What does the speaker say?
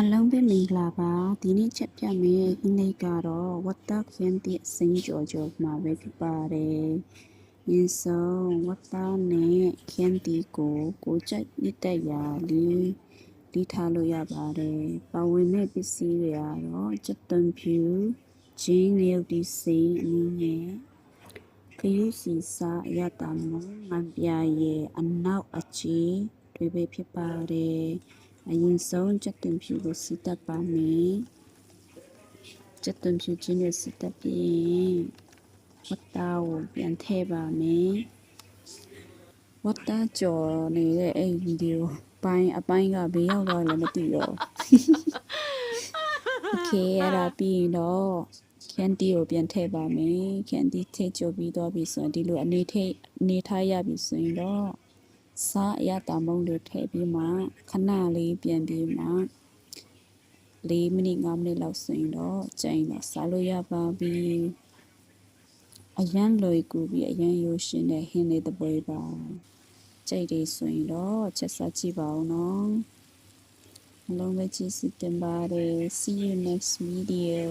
အလုံးပဲမင်္ဂလာပါဒီနေ့ချက်ပြမယ်အင်္ဂလိပ်ကတော့ဝတ်တာခင်းတဲ့အစင်းကြော်ကြော်မှာပဲဖြစ်ပါတယ်။ယင်းဆုံးဝတ်တာနဲ့ခင်းတီကိုကိုကြိုက်နေတဲ့ရာလေးလိထားလို့ရပါတယ်။ပါဝင်တဲ့ပစ္စည်းတွေကတော့စက်သွန်ဖြူဂျင်းငရုတ်ဒီစိန်အနည်းငယ်ခရုစီစာအရတာမုံငံပြရဲ့အနောက်အချီတွေပဲဖြစ်ပါတယ်။ အရင်ဆုံးချက်သွန်ဖြူကိုစီတက်ပါမယ်။ချက်သွန်ဖြူချင်းနဲ့စီတက်ပြီးဝတ်သားကိုပြန်ထည့်ပါမယ်။ဝတ်သားကြော်နေတဲ့အဲ့ဗီဒီယိုပိုင်းအပိုင်းကဘေးရောက်သွားလည်းမသိတော့ဘူး။ Okay အဲ့ဒါပြီးရင်တော့ကန်တီကိုပြန်ထည့်ပါမယ်။ကန်တီထည့်ကြပြီးတော့ပြီဆိုရင်ဒီလိုအနေထိအနေထားရပြီဆိုရင်တော့ စားအရတာမုံတွေထည့်ပြီးမှခဏလေးပြန်ပြီးမှ၄မိနစ်၅မိနစ်လောက်ဆိုရင်တော့ကျရင်တော့စားလို့ရပါပြီ။အရန်လွယ်ကူပြီးအရန်ရိုးရှင်းတဲ့ဟင်းလေးတစ်ပွဲပါ။ကြိတ်တွေဆိုရင်တော့ချက်စားကြည့်ပါဦးနော်။အလုံးပဲကြည့်စစ်တင်ပါတယ် see you next video